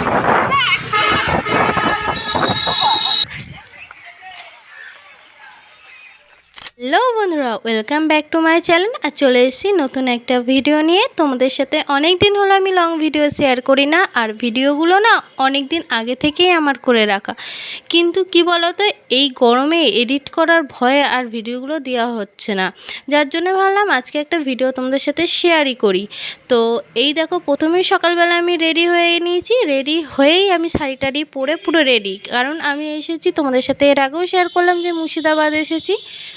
Hello বন্ধুরা welcome back to my channel আর চলে এসেছি নতুন একটা ভিডিও নিয়ে। তোমাদের সাথে অনেক দিন হলো আমি লং ভিডিও শেয়ার করি না। আর ভিডিওগুলো না অনেক দিন আগে থেকেই আমার করে রাখা। কিন্তু কি বলতো, এই গরমে এডিট করার ভয়ে আর ভিডিওগুলো দেওয়া হচ্ছে না। যার জন্য ভাবলাম আজকে একটা ভিডিও তোমাদের সাথে শেয়ারই করি। তো এই দেখো, প্রথমেই সকালবেলা আমি রেডি হয়ে নিয়েছি। রেডি হয়েই আমি শাড়ি টাড়ি পরে পুরো রেডি কারণ আমি এসেছি, তোমাদের সাথে এর আগেও শেয়ার করলাম যে মুর্শিদাবাদ এসেছি।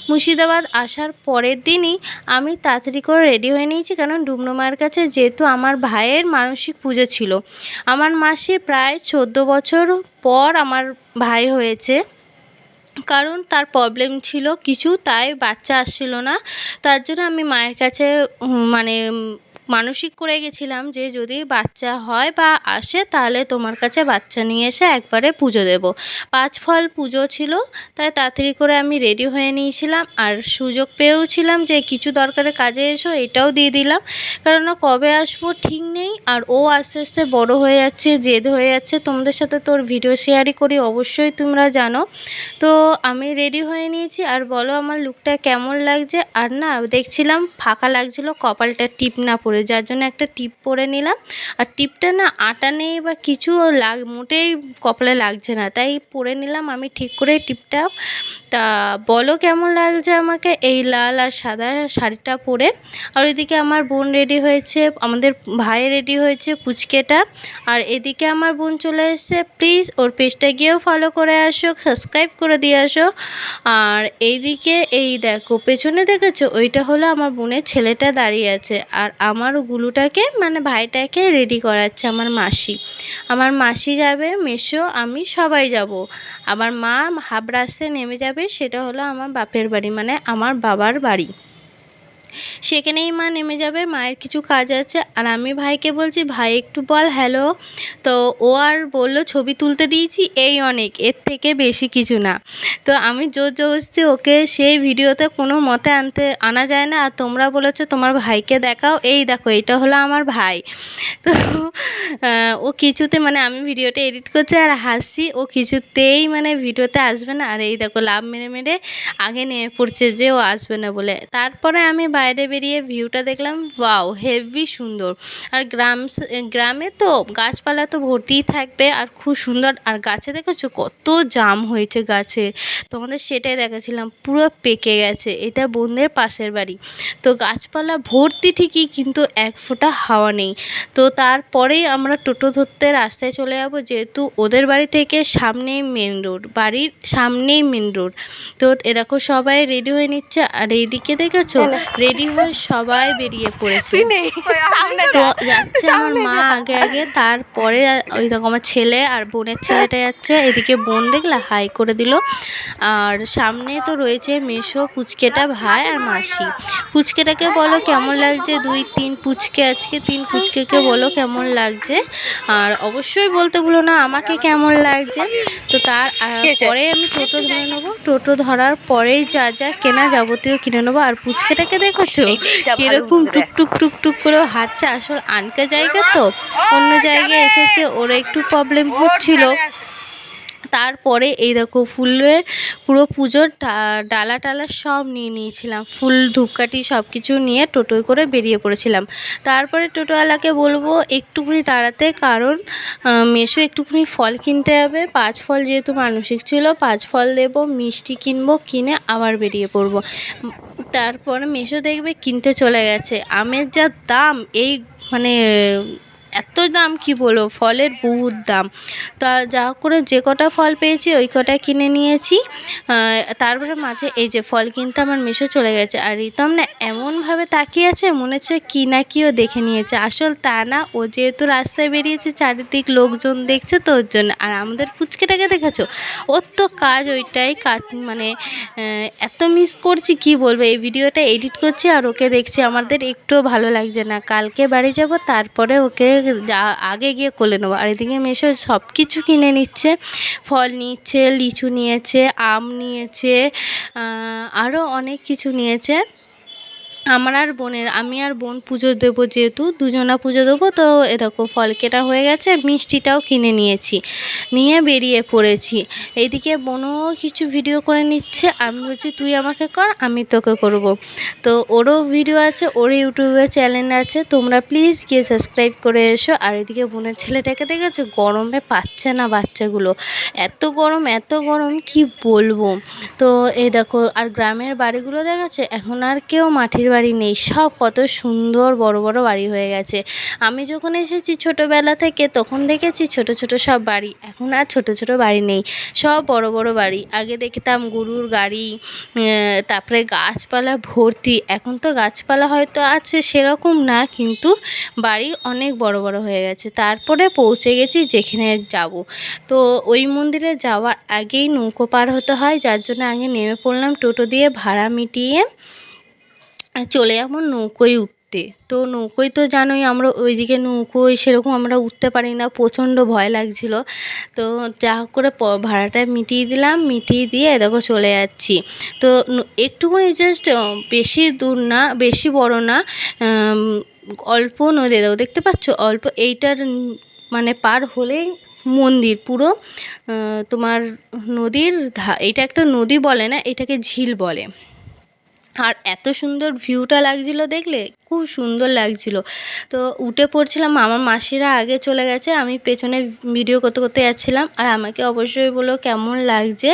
মুর্শিদাবাদ আসার পরের দিনই আমি তাড়াতাড়ি করে রেডি হয়ে নিয়েছি, কারণ ডুমনো মায়ের কাছে যেহেতু আমার ভাইয়ের মানসিক পুজো ছিল। আমার মাসি প্রায় চোদ্দ বছর পর আমার ভাই হয়েছে। কারণ তার প্রবলেম ছিল কিছু, তাই বাচ্চা আসছিল না। তার জন্য আমি মায়ের কাছে মানে মানসিক করে গেছিলাম যে যদি বাচ্চা হয় বা আসে, তাহলে তোমার কাছে বাচ্চা নিয়ে এসে একবারে পুজো দেব। পাঁচ ফল পুজো ছিল, তাই তাড়াতাড়ি করে আমি রেডি হয়ে নিয়েছিলাম। আর সুযোগ পেয়েও ছিলাম যে কিছু দরকারে কাজে এসো, এটাও দিয়ে দিলাম। কেননা কবে আসব ঠিক নেই, আর ও আস্তে আস্তে বড় হয়ে যাচ্ছে, জেদ হয়ে যাচ্ছে। তোমাদের সাথে তোর ভিডিও শেয়ারই করি, অবশ্যই তোমরা জানো। তো আমি রেডি হয়ে নিয়েছি, আর বলো আমার লুকটা কেমন লাগছে? আর না, দেখছিলাম ফাঁকা লাগছিল, কপালটা টিপ না পরে যার জন্য একটা টিপ পরে নিলাম। আর টিপটা না আটা নেই বা কিছু লাগ মোটেই কপালে লাগছে না। তাই পরে নিলাম। আমি ঠিক করে টিপটা তা বলো কেমন লাগছে আমাকে এই লাল আর সাদা শাড়িটা পরে? আর ওইদিকে আমার বোন রেডি হয়েছে, আমাদের ভাই রেডি হয়েছে পুচকেটা। আর এদিকে আমার বোন চলে এসেছে প্লিজ ওর পেজটা গিয়েও ফলো করে আসো সাবস্ক্রাইব করে দিয়ে আসো। আর এইদিকে এই দেখো, পেছনে দেখেছ? ওইটা হলো আমার বোনের ছেলেটা দাঁড়িয়ে আছে। আর আমার গুলুটাকে মানে ভাইটাকে রেডি করাচ্ছে আমার মাসি। আমার মাসি যাবে, মেসো, আমি সবাই যাব। আমার মা হাবড়াসে নেমে যাবে সেটা হলো আমার বাপের বাড়ি মানে আমার বাবার বাড়ি। সেখানেই মা নেমে যাবে, মায়ের কিছু কাজ আছে। আর আমি ভাইকে বলছি, ভাই, একটু বল হ্যালো তো ও আর বলল, ছবি তুলতে দিয়েছি, এই অনেক, এর থেকে বেশি কিছু না। তো আমি জোর জবরদস্তি ওকে সেই ভিডিওতে কোনো মতে আনতে, আনা যায় না। আর তোমরা বলেছ, তোমার ভাইকে দেখাও, এই দেখো, এটা হলো আমার ভাই। তো ও কিছুতে মানে আমি ভিডিওটা এডিট করছি আর হাসি ও কিছুতেই মানে ভিডিওতে আসবে না। আর এই দেখো লাভ মেরে মেরে আগে নেমে পড়ছে যে ও আসবে না বলে। তারপরে আমি বাইরে বেরিয়ে ভিউটা দেখলাম ওয়াও হেভি সুন্দর। আর গ্রাম গ্রামে তো গাছপালা তো ভর্তিই থাকবে আর খুব সুন্দর। আর গাছে দেখেছ কত জাম হয়েছে গাছে? তোমাদের সেটাই দেখাছিলাম পুরো পেকে গেছে। এটা বোনদের পাশের বাড়ি। তো গাছপালা ভর্তি ঠিকই কিন্তু এক ফোঁটা হাওয়া নেই। তো তারপরেই আমরা টোটো ধরতে রাস্তায় চলে যাব যেহেতু ওদের বাড়ি থেকে সামনেই মেন রোড বাড়ির সামনেই মেন রোড তো এ দেখো সবাই রেডি হয়ে নিচ্ছে আর এইদিকে দেখেছ রেডি হয়ে সবাই বেরিয়ে পড়েছে। তো যাচ্ছে আমার মা আগে আগে তারপরে ওই রকম আমার ছেলে আর বোনের ছেলেটা যাচ্ছে। এদিকে বোন দেখলে হাই করে দিল। আর সামনে তো রয়েছে মেশো পুচকেটা ভাই আর মাসি। পুচকেটাকে বলো কেমন লাগছে? দুই তিন পুচকে আজকে তিন পুচকেকে বলো কেমন লাগছে? আর অবশ্যই বলতে ভুলো না আমাকে কেমন লাগছে? তো তার পরে আমি টোটো ধরে নেব। টোটো ধরার পরেই যা যা কেনা যাবতীয় কিনে নেব। আর পুচকেটাকে দেখেছ? কীরকম টুক টুক টুক টুক করে হাঁটছে। আসল আনকা জায়গা তো? অন্য জায়গায় এসেছে ওর একটু প্রবলেম হচ্ছিল। তারপরে এই দেখো ফুলের পুরো পুজোর ডালা টালা সব নিয়ে নিয়েছিলাম। ফুল ধূপকাঠি সব কিছু নিয়ে টোটোয় করে বেরিয়ে পড়েছিলাম। তারপরে টোটোওয়ালাকে বলব একটুখানি তাড়াতে কারণ মেসো একটুখানি ফল কিনতে হবে। পাঁচ ফল যেহেতু মানসিক ছিল পাঁচ ফল দেবো মিষ্টি কিনবো কিনে আবার বেরিয়ে পড়ব। তারপরে মিশো দেখবে কিনতে চলে গেছে। আমের যা দাম এই মানে এত দাম কি বলব? ফলের বহুত দাম। তা যা করে যে কটা ফল পেয়েছি, ওই কটা কিনে নিয়েছি। তারপরে মাঝে এই যে ফল কিনতে আমার মেশো চলে গেছে। আর রিতম না এমনভাবে তাকিয়ে আছে, মনে হচ্ছে কি না কি ও দেখে নিয়েছে। আসল তা না, ও যেহেতু রাস্তায় বেরিয়েছে, চারিদিক লোকজন দেখছে তো ওর জন্য। আর আমাদের পুচকেটাকে দেখেছ? ওর তো কাজ ওইটাই কাজ মানে এত মিস করছি, কি বলব? এই ভিডিওটা এডিট করছি আর ওকে দেখছি। আমাদের একটুও ভালো লাগছে না। কালকে বাড়ি যাব, তারপরে ওকে আগে গিয়ে কোলে নেব। আর এদিকে মেশো সব কিছু কিনে নিচ্ছে। ফল নিচ্ছে, লিচু নিয়েছে, আম নিয়েছে আরও অনেক কিছু নিয়েছে। আমার আর বোনের, আমি আর বোন পুজো দেবো যেহেতু, দুজনা পুজো দেবো, তো এ দেখো ফল কেনা হয়ে গেছে, মিষ্টিটাও কিনে নিয়েছি, নিয়ে বেরিয়ে পড়েছি। এইদিকে বোনও কিছু ভিডিও করে নিচ্ছে, আমি বলছি, তুই আমাকে কর, আমি তোকে করব। তো ওরও ভিডিও আছে, ওর ইউটিউবে চ্যানেল আছে, তোমরা প্লিজ গিয়ে সাবস্ক্রাইব করে এসো। আর এদিকে বোনের ছেলেটাকে দেখেছ? গরমে পাচ্ছে না বাচ্চাগুলো। এত গরম এত গরম, কি বলব? তো এই দেখো, আর গ্রামের বাড়িগুলো দেখেছ? এখন আর কেউ মাটির বাড়ি নেই। সব কত সুন্দর বড় বড় বাড়ি হয়ে গেছে। আমি যখন এসেছি ছোটোবেলা থেকে, তখন দেখেছি ছোট ছোট সব বাড়ি। এখন আর ছোট ছোট বাড়ি নেই। সব বড় বড় বাড়ি। আগে দেখতাম গরুর গাড়ি তারপরে গাছপালা ভর্তি। এখন তো গাছপালা হয়তো আছে সেরকম না, কিন্তু বাড়ি অনেক বড় বড় হয়ে গেছে। তারপরে পৌঁছে গেছি যেখানে যাব। তো ওই মন্দিরে যাওয়ার আগেই নৌকো পার হতে হয়। যার জন্য আগে নেমে পড়লাম টোটো দিয়ে ভাড়া মিটিয়ে। চলে যাব নৌকোয় উঠতে। তো নৌকোয় তো জানোই আমরা ওইদিকে নৌকোয় সেরকম আমরা উঠতে পারি না, প্রচণ্ড ভয় লাগছিল। তো যা হোক করে ভাড়াটা মিটিয়ে দিলাম, মিটিয়ে দিয়ে দেখো চলে যাচ্ছি। তো একটুখানি জাস্ট বেশি দূর না, বেশি বড় না অল্প নদী দেখো, দেখতে পাচ্ছ? অল্প এইটার মানে পার হলেই মন্দির পুরো। তোমার নদীর ধা, এটা একটা নদী বলে না, এটাকে ঝিল বলে। আর এত সুন্দর ভিউটা লাগছিল দেখলে খুব সুন্দর লাগছিল। তো উঠে পড়ছিলাম আমার মাসিরা আগে চলে গেছে, আমি পেছনে ভিডিও করতে করতে যাচ্ছিলাম। আর আমাকে অবশ্যই বলো কেমন লাগছে,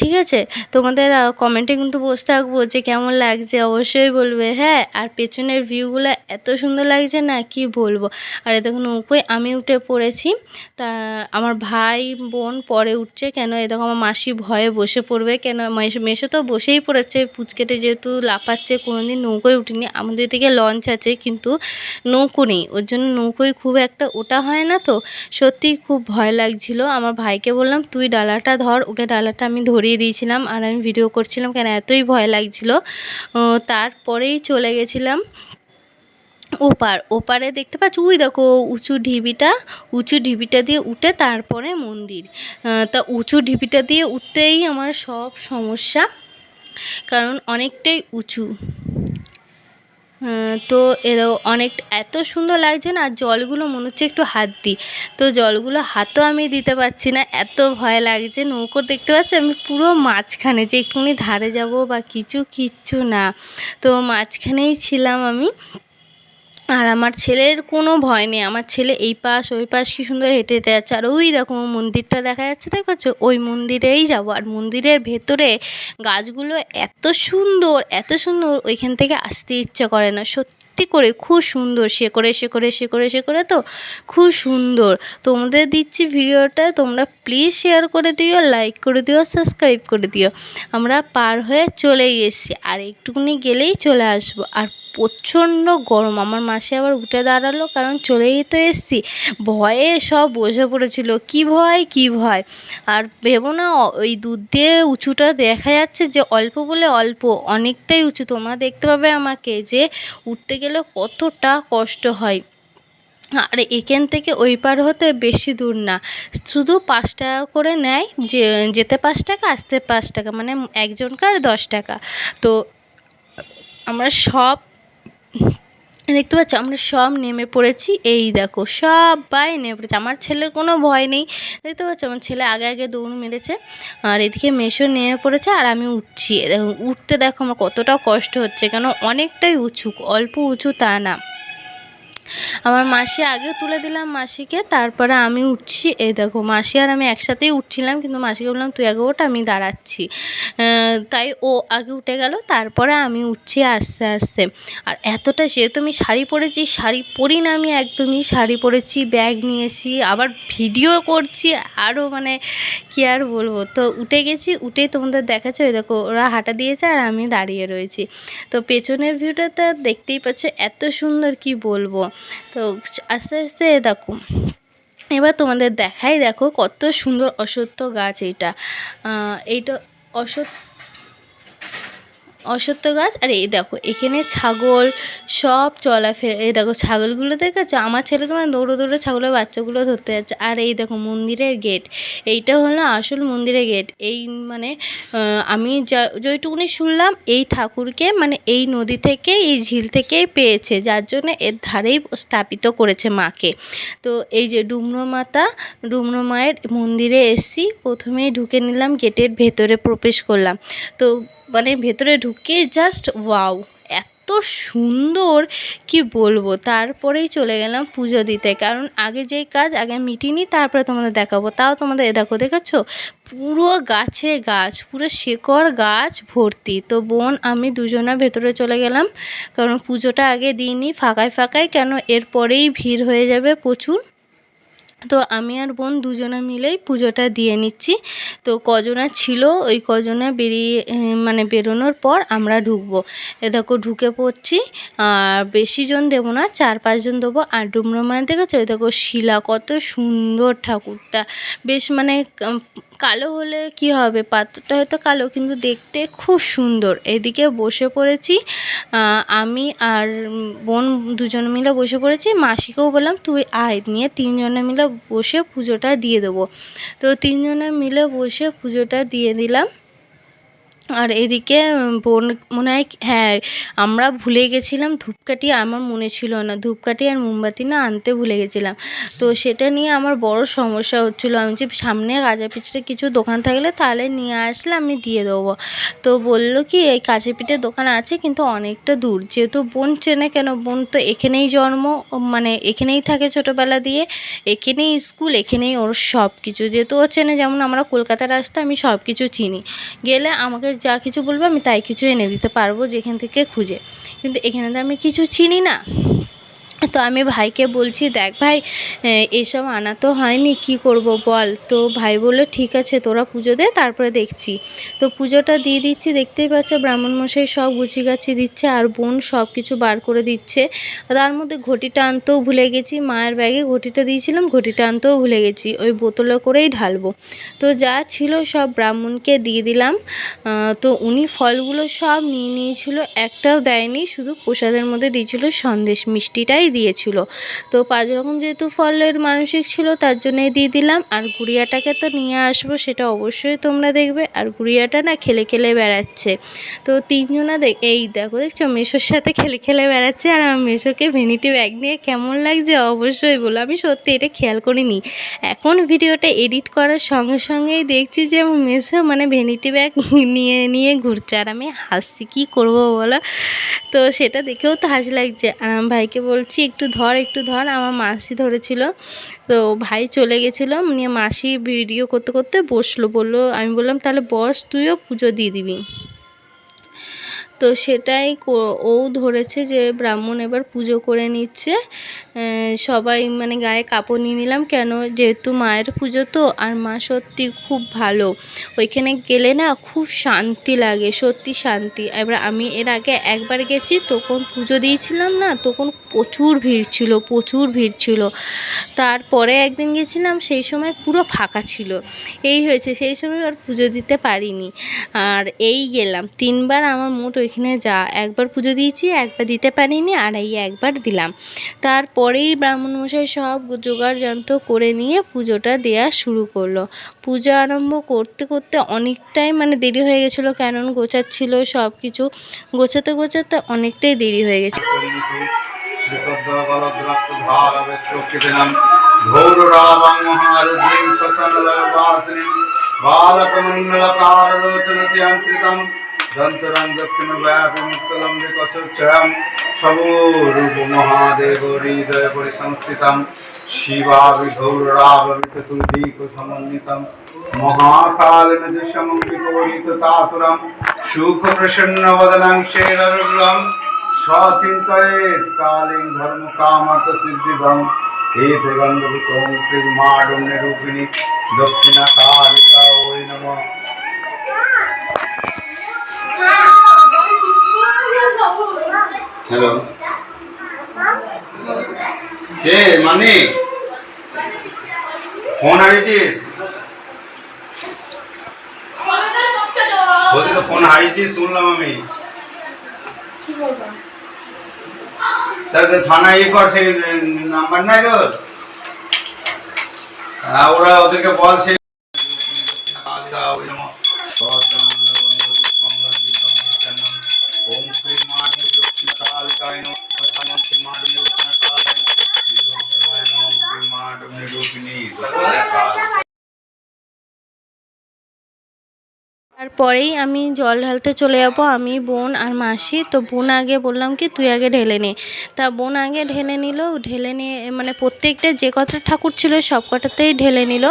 ঠিক আছে? তোমাদের কমেন্টে কিন্তু বসে থাকব যে কেমন লাগছে, অবশ্যই বলবে। হ্যাঁ আর পেছনের ভিউগুলো এত সুন্দর লাগছে না, কি বলব? আর দেখুন নৌকোয় আমি উঠে পড়েছি। তা, আমার ভাই, বোন পরে উঠছে। কেন? এ দেখো, আমার মাসি ভয়ে বসে পড়বে। কেন? মেশো তো বসেই পড়েছে। পুচকেটে যেহেতু লাফাচ্ছে, কোনোদিন নৌকোয় উঠিনি। আমাদের থেকে লঞ্চ আছে, কিন্তু নৌকো নেই। ওর জন্য নৌকোয় খুব একটা ওটা হয় না তো, সত্যিই খুব ভয় লাগছিল। আমার ভাইকে বললাম, তুই ডালাটা ধর, ওকে ডালাটা আমি ধরিয়ে দিয়েছিলাম আর আমি ভিডিও করছিলাম কেন এতই ভয় লাগছিল। তারপরেই চলে গেছিলাম ওপার। ওপারে দেখতে পাচ্ছ, ওই দেখো উঁচু ঢিবিটা উঁচু ঢিবিটা দিয়ে উঠে তারপরে মন্দির। তা উঁচু ঢিবিটা দিয়ে উঠতেই আমার সব সমস্যা, কারণ অনেকটাই উঁচু। তো এর অনেক, এত সুন্দর লাগছে না জলগুলো মনে হচ্ছে একটু হাত দিই তো জলগুলো হাতও আমি দিতে পারছি না, এত ভয় লাগছে, নৌকো দেখতে পাচ্ছি? আমি পুরো মাঝখানে যে একটুখানি ধারে যাব বা কিছু কিচ্ছু না, তো মাঝখানেই ছিলাম আমি। আর আমার ছেলের কোনো ভয় নেই। আমার ছেলে এই পাশ, ওই পাশ কি সুন্দর হেঁটে হেঁটে যাচ্ছে। আর ওই দেখো মন্দিরটা দেখা যাচ্ছে দেখেছ ওই মন্দিরেই যাব। আর মন্দিরের ভেতরে গাছগুলো এত সুন্দর এত সুন্দর, ওইখান থেকে আসতে ইচ্ছা করে না। সত্যি করে খুব সুন্দর। সে করে সে করে সে করে সে করে তো খুব সুন্দর। তোমাদের দিচ্ছি ভিডিওটা, তোমরা প্লিজ শেয়ার করে দিও লাইক করে দিও সাবস্ক্রাইব করে দিও। আমরা পার হয়ে চলেই এসেছি। আর একটুখানি গেলেই চলে আসব। আর প্রচণ্ড গরম। আমার মাসি আবার উঠে দাঁড়াল, কারণ চলেই তো এসছি। ভয়ে সব বসে পড়েছিল, কি ভয় কি ভয়? আর ভেবো না ওই দুধ দিয়ে উঁচুটা দেখা যাচ্ছে যে অল্প বলে অল্প, অনেকটাই উঁচু। তোমরা দেখতে পাবে আমাকে যে উঠতে গেলে কতটা কষ্ট হয়। আর এখান থেকে ওই পার হতে বেশি দূর না। শুধু পাঁচ টাকা করে নেয়, যে, যেতে পাঁচ টাকা, আসতে পাঁচ টাকা মানে একজনকার দশ টাকা। তো আমরা সব দেখতে পাচ্ছ, আমরা সব নেমে পড়েছি। এই দেখো, সবাই নেমে পড়েছে। আমার ছেলের কোনো ভয় নেই। দেখতে পাচ্ছ, আমার ছেলে আগে আগে দৌড় মেরেছে। আর এদিকে মেশো নেমে পড়েছে আর আমি উঠছি। উঠতে দেখো আমার কতটা কষ্ট হচ্ছে। কেন, অনেকটাই উঁচু, অল্প উঁচু তা না। আমার মাসি আগেও তুলে দিলাম মাসিকে, তারপরে আমি উঠছি, এই দেখো মাসি আর আমি একসাথেই উঠছিলাম, কিন্তু মাসিকে বললাম, তুই আগে ওঠ, আমি দাঁড়াচ্ছি। তাই ও আগে উঠে গেল, তারপরে আমি উঠছি আস্তে আস্তে। আর এতটা যেহেতু আমি শাড়ি পরেছি, শাড়ি পরি না আমি একদমই, শাড়ি পরেছি, ব্যাগ নিয়েছি, আবার ভিডিও করছি আরও মানে কী আর বলব? তো উঠে গেছি উঠেই তোমাদের দেখাচ্ছে, ওই দেখো ওরা হাঁটা দিয়েছে আর আমি দাঁড়িয়ে রয়েছি। তো পেছনের ভিউটাতে দেখতেই পাচ্ছ, এত সুন্দর কি বলব? তো আস্তে আস্তে দেখো এবার তোমাদের দেখাই দেখো কত সুন্দর অসত্য গাছ এইটা। এইটা অসত্য গাছ, আর এই দেখো, এখানে ছাগল, সব চলাফেরা এই দেখো ছাগলগুলো দেখেছ? আমার ছেলে তোমার দৌড়ো দৌড়ে ছাগলের বাচ্চাগুলো ধরতে যাচ্ছে। আর এই দেখো মন্দিরের গেট, এইটা হলো আসল মন্দিরের গেট। এই মানে আমি যা যেটুকুনি শুনলাম, এই ঠাকুরকে মানে এই নদী থেকে, এই ঝিল থেকেই পেয়েছে। যার জন্য এর ধারেই স্থাপিত করেছে মাকে। তো এই যে ডুমরো মাতা, ডুমরো মায়ের মন্দিরে এসছি। প্রথমেই ঢুকে নিলাম, গেটের ভেতরে প্রবেশ করলাম। তো মানে ভেতরে ঢুকে জাস্ট ওয়াও এত সুন্দর, কি বলব? তারপরেই চলে গেলাম পুজো দিতে। কারণ আগে যেই কাজ, আগে মিটিনি, তারপরে তোমাদের দেখাবো। তাও তোমাদের এ দেখো, দেখেছ? পুরো গাছে গাছ, পুরো শেকড় গাছ ভর্তি। তো বোন, আমি দুজনা ভেতরে চলে গেলাম। কারণ পুজোটা আগে দিইনি, ফাঁকায় ফাঁকায়, কেন এরপরেই ভিড় হয়ে যাবে প্রচুর। তো আমি আর বোন দুজনা মিলেই পুজোটা দিয়ে নিচ্ছি। তো কজনা ছিল, ওই কজনা বেরিয়ে মানে বেরোনোর পর আমরা ঢুকবো। এ দেখো ঢুকে পড়ছি, আর বেশি জন দেবো না, চার পাঁচজন দেবো। আর ডুমরো মায়ের দেখেছ? ওই দেখো শিলা কত সুন্দর ঠাকুরটা। বেশ মানে কালো হলে কি হবে? পাত্রটা হয়তো কালো, কিন্তু দেখতে খুব সুন্দর। এদিকে বসে পড়েছি আমি আর বোন দুজন মিলে বসে পড়েছি। মাসিকেও বললাম, তুই আয়, নিয়ে তিনজনে মিলে বসে পুজোটা দিয়ে দেবো। তো তিনজনে মিলে বসে পুজোটা দিয়ে দিলাম। আর এদিকে বোন, মনে হয় হ্যাঁ আমরা ভুলে গেছিলাম ধূপকাঠি আমার মনে ছিল না। ধূপকাঠি আর মোমবাতি না আনতে ভুলে গেছিলাম। তো সেটা নিয়ে আমার বড় সমস্যা হচ্ছিল। আমি যে সামনে কাঁচা পিঠে কিছু দোকান থাকলে তাহলে নিয়ে আসলে আমি দিয়ে দেবো। তো বলল কি, এই কাছে পিঠের দোকান আছে, কিন্তু অনেকটা দূর। যেহেতু বোন চেনে কেন? বোন তো এখানেই জন্ম মানে এখানেই থাকে ছোটোবেলা দিয়ে। এখানেই স্কুল, এখানেই ওর সব কিছু যেহেতু ও চেনে, যেমন আমরা কলকাতার রাস্তা আমি সব কিছু চিনি। গেলে আমাকে যা কিছু বলবে আমি তাই কিছু এনে দিতে পারব যেখান থেকে খুঁজে। কিন্তু এখানে তো আমি কিছু চিনি না। তো আমি ভাইকে বলছি, দেখ ভাই এসব আনা তো হয়নি, কি করব বল? তো ভাই বলল, ঠিক আছে, তোরা পুজো দে, তারপরে দেখছি। তো পুজোটা দিয়ে দিচ্ছি, দেখতেই পাচ্ছ ব্রাহ্মণ মশাই সব গুছি গাছি দিচ্ছে, আর বোন সব কিছু বার করে দিচ্ছে। তার মধ্যে ঘটিটা আনতেও ভুলে গেছি, মায়ের ব্যাগে ঘটিটা দিয়েছিলাম, ঘটিটা আনতেও ভুলে গেছি, ওই বোতলে করেই ঢালবো। তো যা ছিল সব ব্রাহ্মণকে দিয়ে দিলাম। তো উনি ফলগুলো সব নিয়ে নিয়েছিল, একটাও দেয়নি, শুধু প্রসাদের মধ্যে দিয়েছিল সন্দেশ মিষ্টিটাই দিয়েছিল। তো পাঁচ রকম যেহেতু ফলের মানসিক ছিল, তার জন্যই দিয়ে দিলাম। আর গুড়িয়াটাকে তো নিয়ে আসব, সেটা অবশ্যই তোমরা দেখবে। আর গুড়িয়াটা না খেলে খেলে বেড়াচ্ছে। তো তিনজনা দেখ, এই দেখো দেখছ, মেশোর সাথে খেলে খেলে বেড়াচ্ছে। আর আমার মেশোকে ভ্যানিটি ব্যাগ নিয়ে কেমন লাগছে অবশ্যই বলো। আমি সত্যি এটা খেয়াল করিনি। এখন ভিডিওটা এডিট করার সঙ্গে সঙ্গেই দেখছি যে আমার মেশো মানে ভ্যানিটি ব্যাগ নিয়ে নিয়ে ঘুরছে। আর আমি হাসছি, কী করব বলো? তো সেটা দেখেও তো হাসি লাগছে। আর আমার ভাইকে বলছি একটু ধর একটু ধর, আমার মাসি ধরেছিল। তো ভাই চলে গেছিল, নিয়ে মাসি ভিডিও করতে করতে বসল, বলল, আমি বললাম, তাহলে বস, তুইও পুজো দিয়ে দিবি। তো সেটাই ও ধরেছে যে ব্রাহ্মণ এবার পুজো করে নিচ্ছে। সবাই মানে গায়ে কাপড় নিয়ে নিলাম, কেন যেহেতু মায়ের পুজো তো, আর মা সত্যি খুব ভালো। ওইখানে গেলে না খুব শান্তি লাগে, সত্যি শান্তি। এবার আমি এর আগে একবার গেছি, তখন পুজো দিয়েছিলাম না, তখন প্রচুর ভিড় ছিল, প্রচুর ভিড় ছিল। তারপরে একদিন গেছিলাম, সেই সময় পুরো ফাঁকা ছিল। এই হয়েছে, সেই সময় আর পুজো দিতে পারিনি। আর এই গেলাম, তিনবার আমার মোট ওইখানে যা একবার পুজো দিয়েছি একবার দিতে পারিনি আর এই একবার দিলাম তারপরেই ব্রাহ্মণমশাই সব জোগাড় যন্ত্র করে নিয়ে পুজোটা দেওয়া শুরু করলো পুজো আরম্ভ করতে করতে অনেকটাই মানে দেরি হয়ে গেছিলো কেনন গোছাচ্ছিল সব কিছু গোছাতে গোছাতে অনেকটাই দেরি হয়ে গেছে श्रीपद्मकलद्रक्तधारविश्वकिदिनं দন্তরং দক্ষিণ ব্যাপমুক্তলম্বে কচোচ্ছয়ম সবরূপ মহাদেব হৃদয় পরিসংস্থিতম। শিবাবিধৌরাবিতুর্ধিকসমন্বিতম মহাকালমৃদুষমঙ্গিকবরিততাতুরম সুখপ্রসন্নবদনাং শেররুলম সচিন্তয়েৎ কালীং ধর্মকামতসিদ্ধিভং হে দেবঙ্গভূতং শ্রীমাডুম নিরূপিণী দক্ষিণা কালিকা ওই নমঃ। হ্যালো কে মানে? ফোন হারিয়েছিস? বলছি তো ফোন হারিয়েছিস? শুনলাম আমি। করবা তাহলে থানা ই কর সেই নাম্বার নাই তো ওরা ওদেরকে বল সে তারপরেই আমি জল ঢালতে চলে যাব, আমি, বোন আর মাসি। তো বোন আগে বললাম কি, তুই আগে ঢেলে নে। তা বোন আগে ঢেলে নিল, ঢেলে নিয়ে মানে প্রত্যেকটা যে কটা ঠাকুর ছিল সব কটাতেই ঢেলে নিল।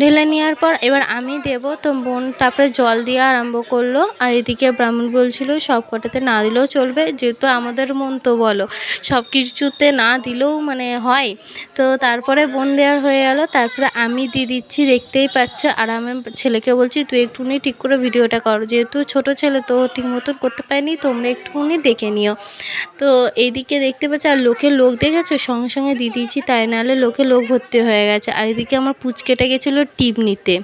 ঢেলে নেওয়ার পর এবার আমি দেব, তো বোন তারপরে জল দিয়ে আরম্ভ করল। আর এদিকে ব্রাহ্মণ বলছিল, সব কটাতে না দিলেও চলবে, যেহেতু আমাদের মন তো বলো, সব কিছুতে না দিলেও মানে হয়। তো তারপরে বোন দেওয়ার হয়ে গেল, তারপরে আমি দিয়ে দিচ্ছি, দেখতেই পাচ্ছ। আর আমার ছেলেকে বলছি, তুই একটুখানি ঠিক করে ভিডিওটা করো। যেহেতু ছোট ছেলে তো ঠিক মতন করতে পারেনি, তোমরা একটুখানি দেখে নিও। তো এইদিকে দেখতে পাচ্ছি, আর লোকে লোক দেখেছ? সঙ্গে সঙ্গে দিয়ে দিয়েছি, তাই নাহলে লোকে লোক ভর্তি হয়ে গেছে। আর এদিকে আমার পুচকেটা গেছিল টিপ নিতে।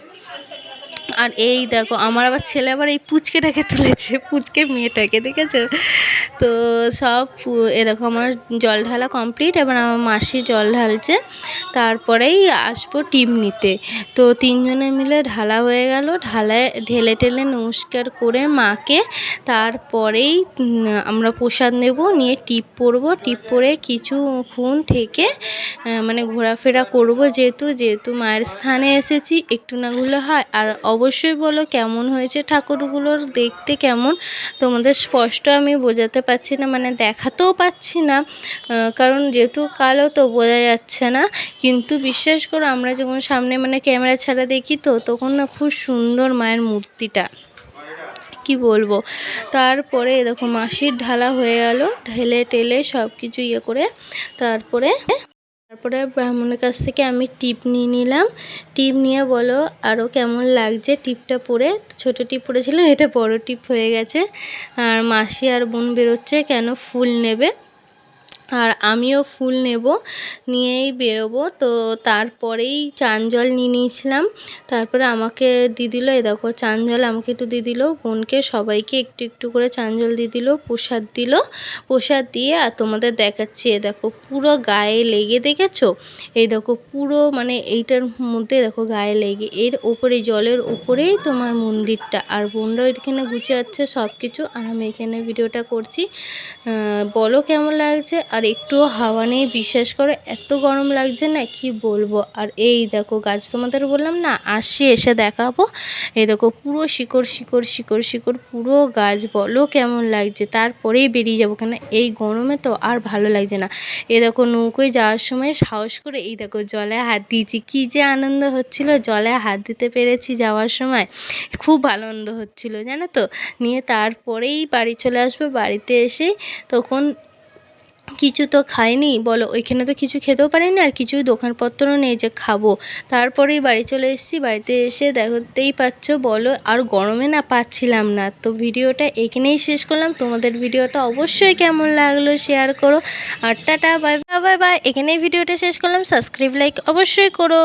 আর এই দেখো, আমার আবার ছেলে আবার এই পুচকেটাকে তুলেছে পুচকে মেয়েটাকে, দেখেছ? তো সব এরকম আমার জল ঢালা কমপ্লিট এবার আমার মাসি জল ঢালছে, তারপরেই আসব টিপ নিতে। তো তিনজনে মিলে ঢালা হয়ে গেল, ঢালায় ঢেলে টেলে নমস্কার করে মাকে, তারপরেই আমরা প্রসাদ নেব, নিয়ে টিপ পরবো, টিপ পরে কিছুক্ষণ থেকে মানে ঘোরাফেরা করব যেহেতু যেহেতু মায়ের স্থানে এসেছি, একটু না ঘুরলে হয়, আর অবশ্যই বলো কেমন হয়েছে ঠাকুরগুলোর দেখতে কেমন? তোমাদের স্পষ্ট আমি বোঝাতে পারছি না মানে দেখাতেও পাচ্ছি না কারণ যেহেতু কালো তো বোঝা যাচ্ছে না। কিন্তু বিশ্বাস করো, আমরা যখন সামনে মানে ক্যামেরা ছাড়া দেখি তো, তখন না খুব সুন্দর মায়ের মূর্তিটা। কি বলব? তারপরে দেখো মাসির ঢালা হয়ে গেল ঢেলে টেলে সব কিছু ইয়ে করে, তারপরে তারপরে ব্রাহ্মণের কাছ থেকে আমি টিপ নিয়ে নিলাম। টিপ নিয়ে বলো আরও কেমন লাগছে টিপটা পরে ছোট টিপ পরেছিলাম এটা বড় টিপ হয়ে গেছে। আর মাসি আর বোন বেরোচ্ছে, কেন ফুল নেবে? আর আমিও ফুল নেব, নিয়েই বেরোবো। তো তারপরেই চান জল নিয়ে নিয়েছিলাম। তারপরে আমাকে দিয়ে দিল, এই দেখো চান জল আমাকে একটু দিয়ে দিল। বোনকে সবাইকে একটু একটু করে চান জল দিয়ে দিল, প্রসাদ দিল। প্রসাদ দিয়ে আর তোমাদের দেখাচ্ছি এ দেখো পুরো গায়ে লেগে দেখেছ? এই দেখো পুরো মানে এইটার মধ্যে দেখো গায়ে লেগে, এর ওপরে জলের ওপরেই তোমার মন্দিরটা। আর বোনরাও এখানে গুছিয়ে সব কিছু আর আমি এখানে ভিডিওটা করছি। বলো কেমন লাগছে? আর একটুও হাওয়া নেই, বিশ্বাস করে, এত গরম লাগছে না, কি বলব? আর এই দেখো গাছ তোমাদের বললাম না আসি এসে দেখাবো। এই দেখো পুরো শিকড় শিকড় শিকড় শিকড়, পুরো গাছ, বলো কেমন লাগছে? তারপরেই বেরিয়ে যাব কেন? এই গরমে তো আর ভালো লাগছে না। এ দেখো নৌকোয় যাওয়ার সময় সাহস করে এই দেখো জলে হাত দিয়েছি। কী যে আনন্দ হচ্ছিল, জলে হাত দিতে পেরেছি যাওয়ার সময়। খুব ভালো আনন্দ হচ্ছিল, জানো তো? নিয়ে তারপরেই বাড়ি চলে আসব। বাড়িতে এসে তখন কিছু তো খাইনি, বলো, ওইখানে তো কিছু খেতেও পারিনি আর কিছু দোকানপত্রও নেই যে খাব। তারপরেই বাড়ি চলে এসেছি, বাড়িতে এসে দেখতেই পাচ্ছ, বলো, আর গরমে না পাচ্ছিলাম না। তো ভিডিওটা এখানেই শেষ করলাম। তোমাদের ভিডিওটা অবশ্যই কেমন লাগল শেয়ার করো। আর টাটা বাই বাই বাই এখানেই ভিডিওটা শেষ করলাম। সাবস্ক্রাইব লাইক অবশ্যই করো।